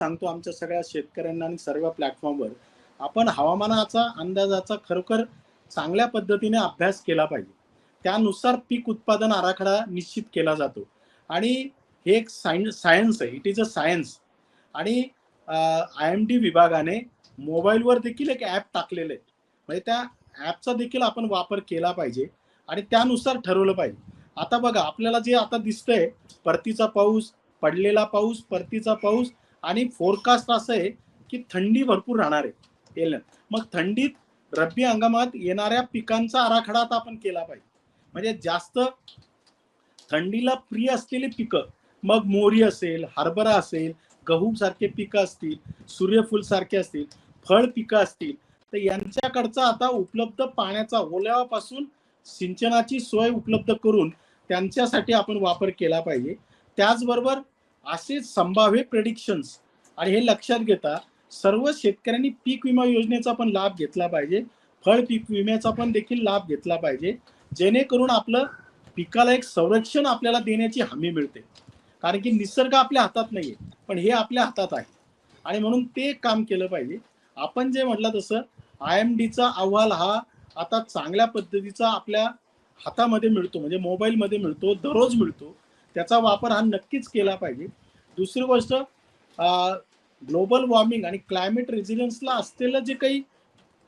सांगतो आमच्या सगळ्या शेतकऱ्यांना आणि सर्व प्लॅटफॉर्मवर. आपण हवामानाचा अंदाजाचा खरोखर चांगल्या पद्धतीने अभ्यास केला पाहिजे. त्यानुसार पीक उत्पादन आराखडा निश्चित केला जातो. आणि हे एक सायन्स सायन्स आहे. इट इज अ सायन्स आणि आय एम डी विभागाने मोबाईलवर देखील एक ॲप टाकलेलं आहे. म्हणजे त्या ॲपचा देखील आपण वापर केला पाहिजे आणि त्यानुसार ठरवलं पाहिजे. आता बघा आपल्याला जे आता दिसतंय परतीचा पाऊस पडलेला पाऊस परतीचा पाऊस आणि फोरकास्ट असं आहे की थंडी भरपूर राहणार आहे. येईल मग थंडीत रब्बी हंगामात येणाऱ्या पिकांचा आराखडा आता आपण केला पाहिजे. म्हणजे जास्त थंडीला प्रिय असलेली पिकं मग मोरी असेल हरभरा असेल गहू सारखे पिकं असतील सूर्यफूल सारखे असतील फळ पिकं असतील तर यांच्याकडचा आता उपलब्ध पाण्याचा ओल्यावापासून सिंचनाची सोय उपलब्ध करून त्यांच्यासाठी आपण वापर केला पाहिजे. त्याचबरोबर असे संभाव्य प्रेडिक्शन्स आणि हे लक्षात घेता सर्व शेतकऱ्यांनी पीक विमा योजनेचा पण लाभ घेतला पाहिजे. फळ पीक विम्याचा पण देखील लाभ घेतला पाहिजे. जेणेकरून आपलं पिकाला एक संरक्षण आपल्याला देण्याची हमी मिळते. कारण की निसर्ग आपल्या हातात नाहीये पण हे आपल्या हातात आहे. आणि म्हणून ते काम केलं पाहिजे. आपण जे म्हटलं तसं आय एम डीचा अहवाल हा आता चांगल्या पद्धतीचा आपल्या हातामध्ये मिळतो. म्हणजे मोबाईलमध्ये मिळतो दररोज मिळतो. त्याचा वापर हा नक्कीच केला पाहिजे. दुसरी गोष्ट ग्लोबल वॉर्मिंग आणि क्लायमेट रेझिलियन्सला असलेलं जे काही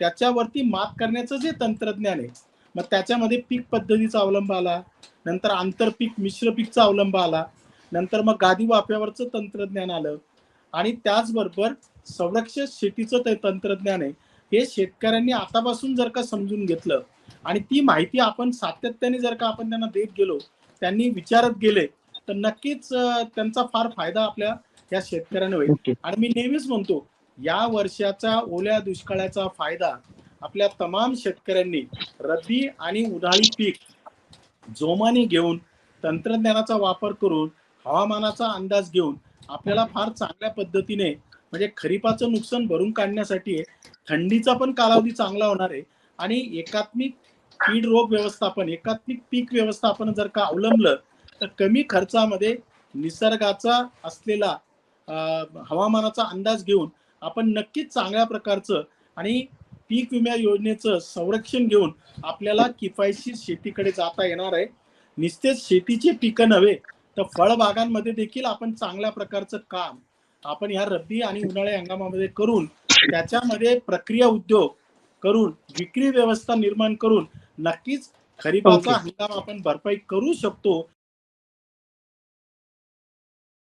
त्याच्यावरती मात करण्याचं जे तंत्रज्ञान आहे मग त्याच्यामध्ये पीक पद्धतीचा अवलंब आला नंतर आंतरपीक मिश्र पीकचा अवलंब आला नंतर मग गादी वाफ्यावरचं तंत्रज्ञान आलं आणि त्याचबरोबर संरक्षित शेतीचं ते तंत्रज्ञान आहे हे शेतकऱ्यांनी आतापासून जर का समजून घेतलं आणि ती माहिती आपण सातत्याने जर का आपण त्यांना देत गेलो त्यांनी विचारत गेले तर नक्कीच त्यांचा फार फायदा आपल्या या शेतकऱ्यांना होईल. ओके. आणि मी नेहमीच म्हणतो या वर्षाचा ओल्या दुष्काळाचा फायदा आपल्या तमाम शेतकऱ्यांनी रब्बी आणि उन्हाळी पीक जोमाने घेऊन तंत्रज्ञानाचा वापर करून हवामानाचा अंदाज घेऊन आपल्याला फार चांगल्या पद्धतीने म्हणजे खरीपाचं नुकसान भरून काढण्यासाठी थंडीचा पण कालावधी चांगला होणार आहे. आणि एकात्मिक कीड रोग व्यवस्थापन एकात्मिक पीक व्यवस्थापन जर का अवलंबलं तर कमी खर्चामध्ये निसर्गाचा असलेला हवामानाचा अंदाज घेऊन आपण नक्कीच चांगल्या प्रकारचं आणि पीक विमा योजनेचं संरक्षण घेऊन आपल्याला किफायशीर शेतीकडे जाता येणार आहे. नुसतेच शेतीची पिकं नव्हे तर फळबागांमध्ये देखील आपण चांगल्या प्रकारचं काम आपण ह्या रब्बी आणि उन्हाळी हंगामामध्ये करून त्याच्यामध्ये प्रक्रिया उद्योग करून विक्री व्यवस्था निर्माण करून नक्कीच खरीपाचा. हंगाम आपण भरपाई करू शकतो